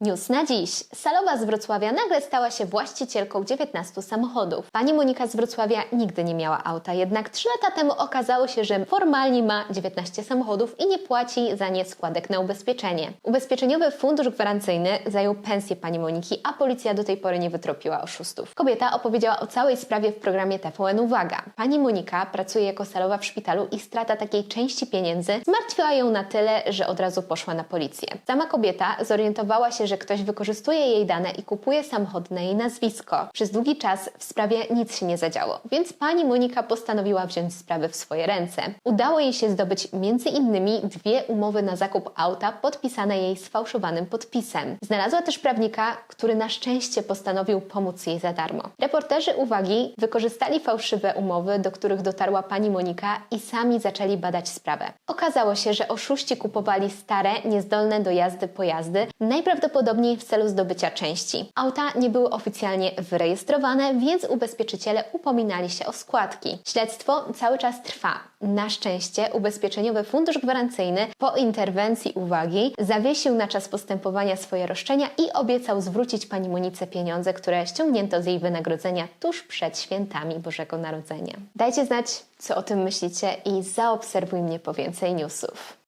News na dziś. Salowa z Wrocławia nagle stała się właścicielką 19 samochodów. Pani Monika z Wrocławia nigdy nie miała auta, jednak 3 lata temu okazało się, że formalnie ma 19 samochodów i nie płaci za nie składek na ubezpieczenie. Ubezpieczeniowy fundusz gwarancyjny zajął pensję pani Moniki, a policja do tej pory nie wytropiła oszustów. Kobieta opowiedziała o całej sprawie w programie TVN Uwaga. Pani Monika pracuje jako salowa w szpitalu i strata takiej części pieniędzy zmartwiła ją na tyle, że od razu poszła na policję. Sama kobieta zorientowała się, że ktoś wykorzystuje jej dane i kupuje samochód na jej nazwisko. Przez długi czas w sprawie nic się nie zadziało, więc pani Monika postanowiła wziąć sprawę w swoje ręce. Udało jej się zdobyć między innymi dwie umowy na zakup auta podpisane jej sfałszowanym podpisem. Znalazła też prawnika, który na szczęście postanowił pomóc jej za darmo. Reporterzy uwagi wykorzystali fałszywe umowy, do których dotarła pani Monika i sami zaczęli badać sprawę. Okazało się, że oszuści kupowali stare, niezdolne do jazdy pojazdy, najprawdopodobniej w celu zdobycia części. Auta nie były oficjalnie wyrejestrowane, więc ubezpieczyciele upominali się o składki. Śledztwo cały czas trwa. Na szczęście ubezpieczeniowy fundusz gwarancyjny po interwencji uwagi zawiesił na czas postępowania swoje roszczenia i obiecał zwrócić pani Monice pieniądze, które ściągnięto z jej wynagrodzenia tuż przed świętami Bożego Narodzenia. Dajcie znać, co o tym myślicie i zaobserwuj mnie po więcej newsów.